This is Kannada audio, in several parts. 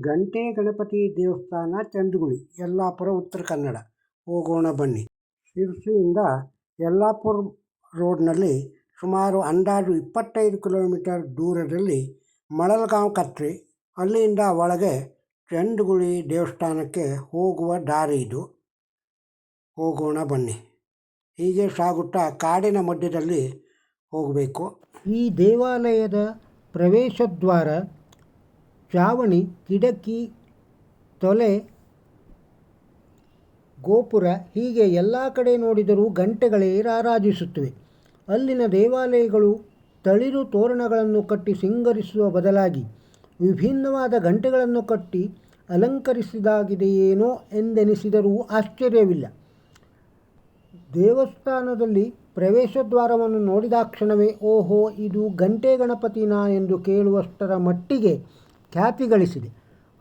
ಗಂಟೆ ಗಣಪತಿ ದೇವಸ್ಥಾನ ಚಂದಗುಳಿ ಯಲ್ಲಾಪುರ, ಉತ್ತರ ಕನ್ನಡ. ಹೋಗೋಣ ಬನ್ನಿ. ಶಿರ್ಸಿಯಿಂದ ಯಲ್ಲಾಪುರ ರೋಡ್ನಲ್ಲಿ ಸುಮಾರು ಅಂದಾಜು ಇಪ್ಪತ್ತೈದು ಕಿಲೋಮೀಟರ್ ದೂರದಲ್ಲಿ ಮಳಲ್ಗಾಂವ್ ಕತ್ರಿ, ಅಲ್ಲಿಂದ ಒಳಗೆ ಚಂದಗುಳಿ ದೇವಸ್ಥಾನಕ್ಕೆ ಹೋಗುವ ದಾರಿ ಇದು. ಹೋಗೋಣ ಬನ್ನಿ. ಹೀಗೆ ಸಾಗುತ್ತಾ ಕಾಡಿನ ಮಧ್ಯದಲ್ಲಿ ಹೋಗಬೇಕು. ಈ ದೇವಾಲಯದ ಪ್ರವೇಶದ್ವಾರ ಚಾವಣಿ ಕಿಟಕಿ, ತೊಲೆ, ಗೋಪುರ ಹೀಗೆ ಎಲ್ಲ ಕಡೆ ನೋಡಿದರೂ ಗಂಟೆಗಳೇ ರಾರಾಜಿಸುತ್ತಿವೆ. ಅಲ್ಲಿನ ದೇವಾಲಯಗಳು ತಳಿರು ತೋರಣಗಳನ್ನು ಕಟ್ಟಿ ಸಿಂಗರಿಸುವ ಬದಲಾಗಿ ವಿಭಿನ್ನವಾದ ಗಂಟೆಗಳನ್ನು ಕಟ್ಟಿ ಅಲಂಕರಿಸಿದಾಗಿದೆಯೇನೋ ಎಂದೆನಿಸಿದರೂ ಆಶ್ಚರ್ಯವಿಲ್ಲ. ದೇವಸ್ಥಾನದಲ್ಲಿ ಪ್ರವೇಶ ದ್ವಾರವನ್ನು ನೋಡಿದಾಕ್ಷಣವೇ ಓಹೋ, ಇದು ಗಂಟೆ ಗಣಪತಿನಾ ಎಂದು ಕೇಳುವಷ್ಟರ ಮಟ್ಟಿಗೆ ಖ್ಯಾತಿ ಗಳಿಸಿದೆ.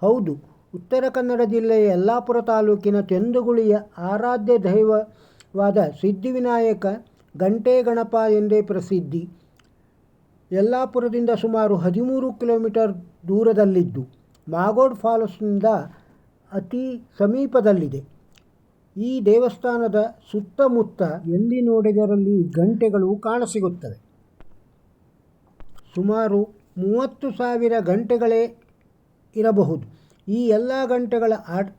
ಹೌದು, ಉತ್ತರ ಕನ್ನಡ ಜಿಲ್ಲೆಯ ಯಲ್ಲಾಪುರ ತಾಲೂಕಿನ ತೆಂದುಗುಳಿಯ ಆರಾಧ್ಯ ದೈವವಾದ ಸಿದ್ಧಿವಿನಾಯಕ ಗಂಟೆ ಗಣಪ ಎಂದೇ ಪ್ರಸಿದ್ಧಿ ಯಲ್ಲಾಪುರದಿಂದ ಸುಮಾರು ಹದಿಮೂರು ಕಿಲೋಮೀಟರ್ ದೂರದಲ್ಲಿದ್ದು, ಮಾಗೋಡ್ ಫಾಲ್ಸ್ನಿಂದ ಅತಿ ಸಮೀಪದಲ್ಲಿದೆ. ಈ ದೇವಸ್ಥಾನದ ಸುತ್ತಮುತ್ತ ಎಲ್ಲಿ ನೋಡಿದರಲ್ಲಿ ಗಂಟೆಗಳು ಕಾಣಸಿಗುತ್ತವೆ. ಸುಮಾರು ಮೂವತ್ತು ಸಾವಿರ ಗಂಟೆಗಳೇ ಇರಬಹುದು. ಈ ಎಲ್ಲ ಗಂಟೆಗಳ ಆಡ್,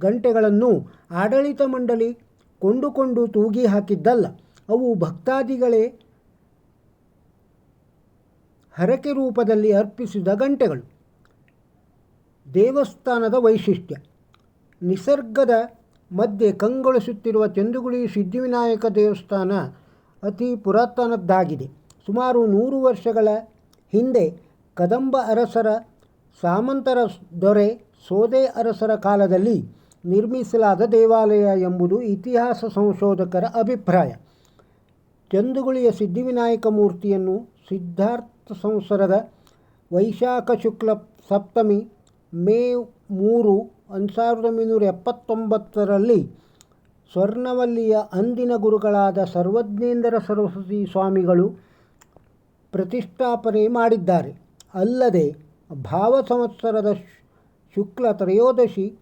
ಗಂಟೆಗಳನ್ನು ಆಡಳಿತ ಮಂಡಳಿ ಕೊಂಡುಕೊಂಡು ತೂಗಿ ಹಾಕಿದ್ದಲ್ಲ. ಅವು ಭಕ್ತಾದಿಗಳೇ ಹರಕೆ ರೂಪದಲ್ಲಿ ಅರ್ಪಿಸಿದ ಗಂಟೆಗಳು. ದೇವಸ್ಥಾನದ ವೈಶಿಷ್ಟ್ಯ. ನಿಸರ್ಗದ ಮಧ್ಯೆ ಕಂಗೊಳಿಸುತ್ತಿರುವ ಚಂದುಗುಳಿ ಸಿದ್ಧಿವಿನಾಯಕ ದೇವಸ್ಥಾನ ಅತಿ ಪುರಾತನದ್ದಾಗಿದೆ. ಸುಮಾರು ನೂರು ವರ್ಷಗಳ ಹಿಂದೆ ಕದಂಬ ಅರಸರ ಸಾಮಂತರ ದೊರೆ ಸೋದೆ ಅರಸರ ಕಾಲದಲ್ಲಿ ನಿರ್ಮಿಸಲಾದ ದೇವಾಲಯ ಎಂಬುದು ಇತಿಹಾಸ ಸಂಶೋಧಕರ ಅಭಿಪ್ರಾಯ. ಚಂದುಗುಳಿಯ ಸಿದ್ಧಿವಿನಾಯಕ ಮೂರ್ತಿಯನ್ನು ಸಿದ್ಧಾರ್ಥ ಸಂಸರದ ವೈಶಾಖ ಶುಕ್ಲ ಸಪ್ತಮಿ ಮೇ ಮೂರು ಒಂದು ಸಾವಿರದ ಒಂಬೈನೂರ ಎಪ್ಪತ್ತೊಂಬತ್ತರಲ್ಲಿ ಸ್ವರ್ಣವಲ್ಲಿಯ ಅಂದಿನ ಗುರುಗಳಾದ ಸರ್ವಜ್ಞೇಂದ್ರ ಸರಸ್ವತಿ ಸ್ವಾಮಿಗಳು ಪ್ರತಿಷ್ಠಾಪನೆ ಮಾಡಿದ್ದಾರೆ. ಅಲ್ಲದೆ ಭಾವ ಸಂವತ್ಸರದ ಶುಕ್ಲ ತ್ರಯೋದಶಿ,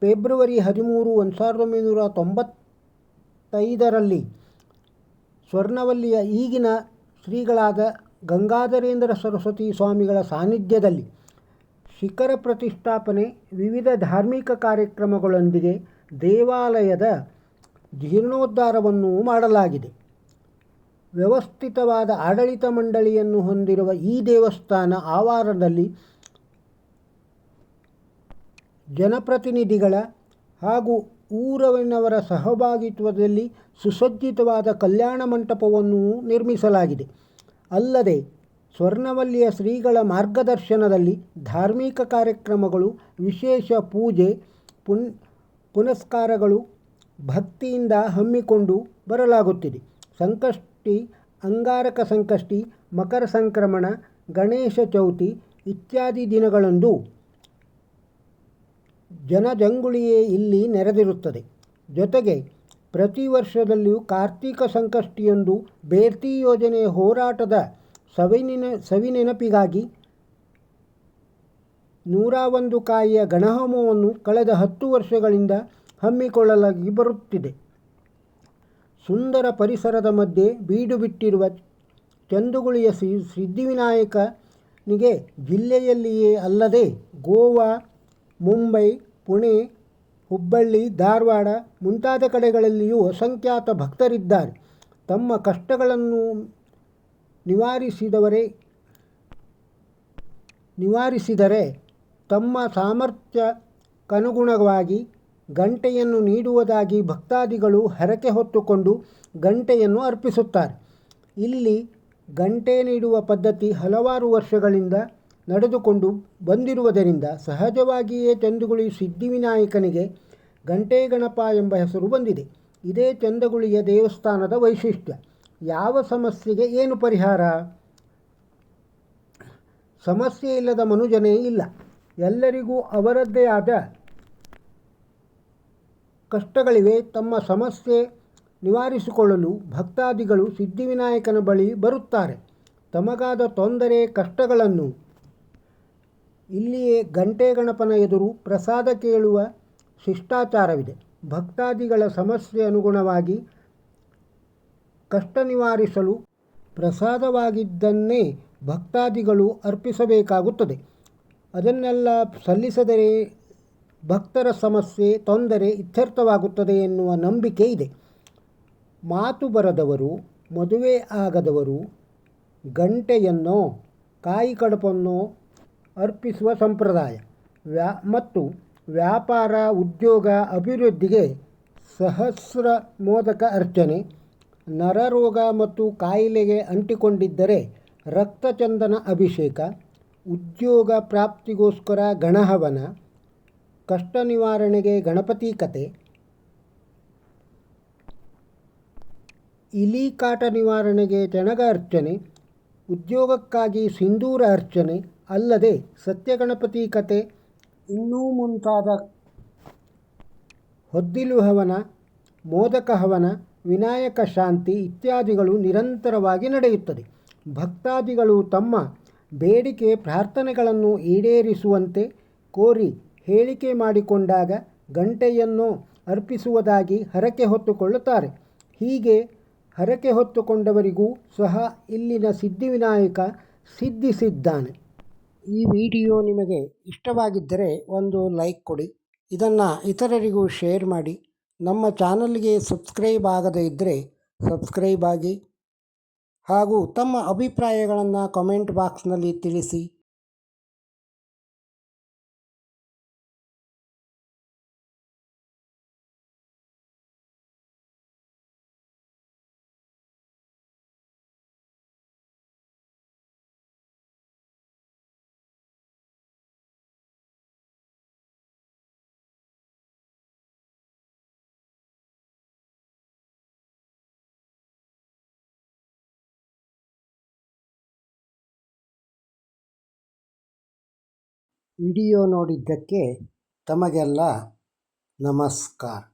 ಫೆಬ್ರವರಿ ಹದಿಮೂರು ಒಂದು ಸಾವಿರದ ಒಂಬೈನೂರ ತೊಂಬತ್ತೈದರಲ್ಲಿ ಸ್ವರ್ಣವಲ್ಲಿಯ ಈಗಿನ ಶ್ರೀಗಳಾದ ಗಂಗಾಧರೇಂದ್ರ ಸರಸ್ವತಿ ಸ್ವಾಮಿಗಳ ಸಾನ್ನಿಧ್ಯದಲ್ಲಿ ಶಿಖರ ಪ್ರತಿಷ್ಠಾಪನೆ, ವಿವಿಧ ಧಾರ್ಮಿಕ ಕಾರ್ಯಕ್ರಮಗಳೊಂದಿಗೆ ದೇವಾಲಯದ ಜೀರ್ಣೋದ್ಧಾರವನ್ನು ಮಾಡಲಾಗಿದೆ. ವ್ಯವಸ್ಥಿತವಾದ ಆಡಳಿತ ಮಂಡಳಿಯನ್ನು ಹೊಂದಿರುವ ಈ ದೇವಸ್ಥಾನ ಆವಾರದಲ್ಲಿ ಜನಪ್ರತಿನಿಧಿಗಳ ಹಾಗೂ ಊರವಿನವರ ಸಹಭಾಗಿತ್ವದಲ್ಲಿ ಸುಸಜ್ಜಿತವಾದ ಕಲ್ಯಾಣ ಮಂಟಪವನ್ನು ನಿರ್ಮಿಸಲಾಗಿದೆ. ಅಲ್ಲದೆ, ಸ್ವರ್ಣವಲ್ಲಿಯ ಶ್ರೀಗಳ ಮಾರ್ಗದರ್ಶನದಲ್ಲಿ ಧಾರ್ಮಿಕ ಕಾರ್ಯಕ್ರಮಗಳು, ವಿಶೇಷ ಪೂಜೆ, ಪುನ್, ಪುನಸ್ಕಾರಗಳು ಭಕ್ತಿಯಿಂದ ಹಮ್ಮಿಕೊಂಡು ಬರಲಾಗುತ್ತಿದೆ. ಸಂಕಷ್ಟಿ, ಅಂಗಾರಕ ಸಂಕಷ್ಟಿ, ಮಕರ ಸಂಕ್ರಮಣ, ಗಣೇಶ ಚೌತಿ ಇತ್ಯಾದಿ ದಿನಗಳಂದು ಜನಜಂಗುಳಿಯೇ ಇಲ್ಲಿ ನೆರೆದಿರುತ್ತದೆ. ಜೊತೆಗೆ ಪ್ರತಿ ವರ್ಷದಲ್ಲಿಯೂ ಕಾರ್ತೀಕ ಸಂಕಷ್ಟಿಯೊಂದು ಬೇರ್ತಿ ಯೋಜನೆಯ ಹೋರಾಟದ ಸವಿನೆನ ಸವಿನೆನಪಿಗಾಗಿ ನೂರ ಒಂದು ಕಾಯಿಯ ಗಣಹೋಮವನ್ನು ಕಳೆದ ಹತ್ತು ವರ್ಷಗಳಿಂದ ಹಮ್ಮಿಕೊಳ್ಳಲಾಗಿ ಬರುತ್ತಿದೆ. ಸುಂದರ ಪರಿಸರದ ಮಧ್ಯೆ ಬೀಡು ಬಿಟ್ಟಿರುವ ಚಂದುಗುಳಿಯ ಸಿ ಸಿದ್ಧಿವಿನಾಯಕನಿಗೆ ಜಿಲ್ಲೆಯಲ್ಲಿಯೇ ಅಲ್ಲದೆ ಗೋವಾ ಮುಂಬೈ, ಪುಣೆ, ಹುಬ್ಬಳ್ಳಿ, ಧಾರವಾಡ ಮುಂತಾದ ಕಡೆಗಳಲ್ಲಿಯೂ ಅಸಂಖ್ಯಾತ ಭಕ್ತರಿದ್ದಾರೆ. ತಮ್ಮ ಕಷ್ಟಗಳನ್ನು ನಿವಾರಿಸಿದವರೇ, ನಿವಾರಿಸಿದರೆ ತಮ್ಮ ಸಾಮರ್ಥ್ಯಕ್ಕನುಗುಣವಾಗಿ ಗಂಟೆಯನ್ನು ನೀಡುವುದಾಗಿ ಭಕ್ತಾದಿಗಳು ಹರಕೆ ಹೊತ್ತುಕೊಂಡು ಗಂಟೆಯನ್ನು ಅರ್ಪಿಸುತ್ತಾರೆ. ಇಲ್ಲಿ ಗಂಟೆ ನೀಡುವ ಪದ್ಧತಿ ಹಲವಾರು ವರ್ಷಗಳಿಂದ ನಡೆದುಕೊಂಡು ಬಂದಿರುವುದರಿಂದ ಸಹಜವಾಗಿಯೇ ಚಂದುಗುಳಿ ಸಿದ್ಧಿವಿನಾಯಕನಿಗೆ ಗಂಟೆ ಗಣಪ ಎಂಬ ಹೆಸರು ಬಂದಿದೆ. ಇದೇ ಚಂದಗುಳಿಯ ದೇವಸ್ಥಾನದ ವೈಶಿಷ್ಟ್ಯ. ಯಾವ ಸಮಸ್ಯೆಗೆ ಏನು ಪರಿಹಾರ? ಸಮಸ್ಯೆ ಇಲ್ಲದ ಮನುಜನೇ ಇಲ್ಲ. ಎಲ್ಲರಿಗೂ ಅವರದ್ದೇ ಆದ ಕಷ್ಟಗಳಿವೆ. ತಮ್ಮ ಸಮಸ್ಯೆ ನಿವಾರಿಸಿಕೊಳ್ಳಲು ಭಕ್ತಾದಿಗಳು ಸಿದ್ಧಿವಿನಾಯಕನ ಬಳಿ ಬರುತ್ತಾರೆ. ತಮಗಾದ ತೊಂದರೆ, ಕಷ್ಟಗಳನ್ನು ಇಲ್ಲಿಯೇ ಗಂಟೆ ಗಣಪನ ಎದುರು ಪ್ರಸಾದ ಕೇಳುವ ಶಿಷ್ಟಾಚಾರವಿದೆ. ಭಕ್ತಾದಿಗಳ ಸಮಸ್ಯೆ ಅನುಗುಣವಾಗಿ ಕಷ್ಟ ನಿವಾರಿಸಲು ಪ್ರಸಾದವಾಗಿದ್ದನ್ನೇ ಭಕ್ತಾದಿಗಳು ಅರ್ಪಿಸಬೇಕಾಗುತ್ತದೆ. ಅದನ್ನೆಲ್ಲ ಸಲ್ಲಿಸದರೆ ಭಕ್ತರ ಸಮಸ್ಯೆ, ತೊಂದರೆ ಇತ್ಯರ್ಥವಾಗುತ್ತದೆ ಎನ್ನುವ ನಂಬಿಕೆ ಇದೆ. ಮಾತು ಬರದವರು, ಮದುವೆ ಆಗದವರು ಗಂಟೆಯನ್ನೋ, ಕಾಯಿ ಕಡುಪನ್ನೋ ಅರ್ಪಿಸುವ ಸಂಪ್ರದಾಯ. ವ್ಯಾ, ಮತ್ತು ವ್ಯಾಪಾರ, ಉದ್ಯೋಗ, ಅಭಿವೃದ್ಧಿಗೆ ಸಹಸ್ರ ಮೋದಕ ಅರ್ಚನೆ, ನರರೋಗ ಮತ್ತು ಕಾಯಿಲೆಗೆ ಅಂಟಿಕೊಂಡಿದ್ದರೆ ರಕ್ತಚಂದನ ಅಭಿಷೇಕ, ಉದ್ಯೋಗ ಪ್ರಾಪ್ತಿಗೋಸ್ಕರ ಗಣಹವನ ಕಷ್ಟ ನಿವಾರಣೆಗೆ ಗಣಪತಿ ಕತೆ ಇಲಿ ಕಾಟ ನಿವಾರಣೆಗೆ ಅರ್ಚನೆ, ಉದ್ಯೋಗಕ್ಕಾಗಿ ಸಿಂಧೂರ ಅರ್ಚನೆ ಅಲ್ಲದೆ ಸತ್ಯಗಣಪತಿ ಕತೆ ಇನ್ನೂ ಮುಂತಾದ ಹೊದ್ದಿಲು ಹವನ ಮೋದಕ ಹವನ ವಿನಾಯಕ ಶಾಂತಿ ಇತ್ಯಾದಿಗಳು ನಿರಂತರವಾಗಿ ನಡೆಯುತ್ತದೆ. ಭಕ್ತಾದಿಗಳು ತಮ್ಮ ಬೇಡಿಕೆ ಪ್ರಾರ್ಥನೆಗಳನ್ನು ಈಡೇರಿಸುವಂತೆ ಕೋರಿ ಹೇಳಿಕೆ ಮಾಡಿಕೊಂಡಾಗ ಗಂಟೆಯನ್ನು ಅರ್ಪಿಸುವುದಾಗಿ ಹರಕೆ ಹೊತ್ತುಕೊಳ್ಳುತ್ತಾರೆ. ಹೀಗೆ ಹರಕೆ ಹೊತ್ತುಕೊಂಡವರಿಗೂ ಸಹ ಇಲ್ಲಿನ ಸಿದ್ಧಿವಿನಾಯಕ ಸಿದ್ಧಿಸಿದ್ದಾನೆ. ಈ ವಿಡಿಯೋ ನಿಮಗೆ ಇಷ್ಟವಾಗಿದ್ದರೆ ಒಂದು ಲೈಕ್ ಕೊಡಿ. ಇದನ್ನು ಇತರರಿಗೂ ಶೇರ್ ಮಾಡಿ. ನಮ್ಮ ಚಾನಲ್ಗೆ ಸಬ್ಸ್ಕ್ರೈಬ್ ಆಗದೇ ಇದ್ದರೆ ಸಬ್ಸ್ಕ್ರೈಬ್ ಆಗಿ ಹಾಗೂ ತಮ್ಮ ಅಭಿಪ್ರಾಯಗಳನ್ನು ಕಮೆಂಟ್ ಬಾಕ್ಸ್ನಲ್ಲಿ ತಿಳಿಸಿ. ವಿಡಿಯೋ ನೋಡಿದ್ದಕ್ಕೆ ತಮಗೆಲ್ಲ ನಮಸ್ಕಾರ.